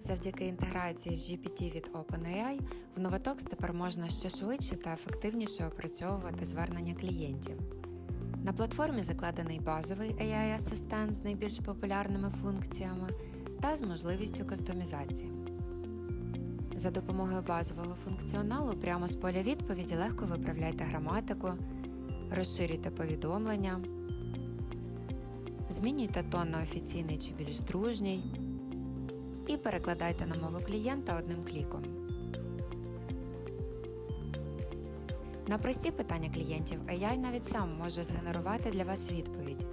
Завдяки інтеграції з GPT від OpenAI в Novatox тепер можна ще швидше та ефективніше опрацьовувати звернення клієнтів. На платформі закладений базовий AI-асистент з найбільш популярними функціями та з можливістю кастомізації. За допомогою базового функціоналу прямо з поля відповіді легко виправляйте граматику, розширюйте повідомлення, змінюйте тон на офіційний чи більш дружній і перекладайте на мову клієнта одним кліком. На прості питання клієнтів AI навіть сам може згенерувати для вас відповідь.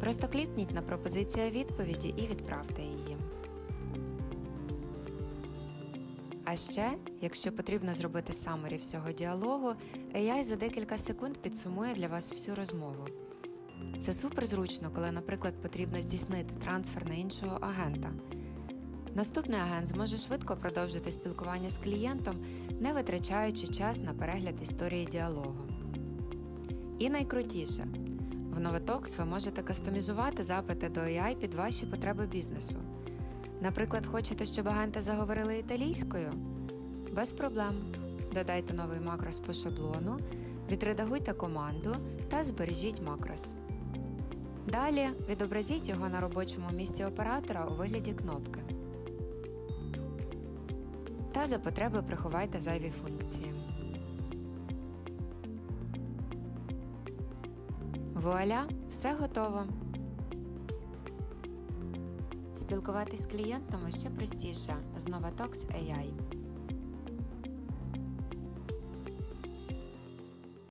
Просто клікніть на пропозиція відповіді і відправте її. А ще, якщо потрібно зробити самері всього діалогу, AI за декілька секунд підсумує для вас всю розмову. Це супер зручно, коли, наприклад, потрібно здійснити трансфер на іншого агента. Наступний агент зможе швидко продовжити спілкування з клієнтом, не витрачаючи час на перегляд історії діалогу. І найкрутіше в Novatox ви можете кастомізувати запити до AI під ваші потреби бізнесу. Наприклад, хочете, щоб агенти заговорили італійською? Без проблем. Додайте новий макрос по шаблону, відредагуйте команду та збережіть макрос. Далі відобразіть його на робочому місці оператора у вигляді кнопки. Та за потреби приховайте зайві функції. Вуаля, все готово. Спілкуватись з клієнтами ще простіше з Novatox AI.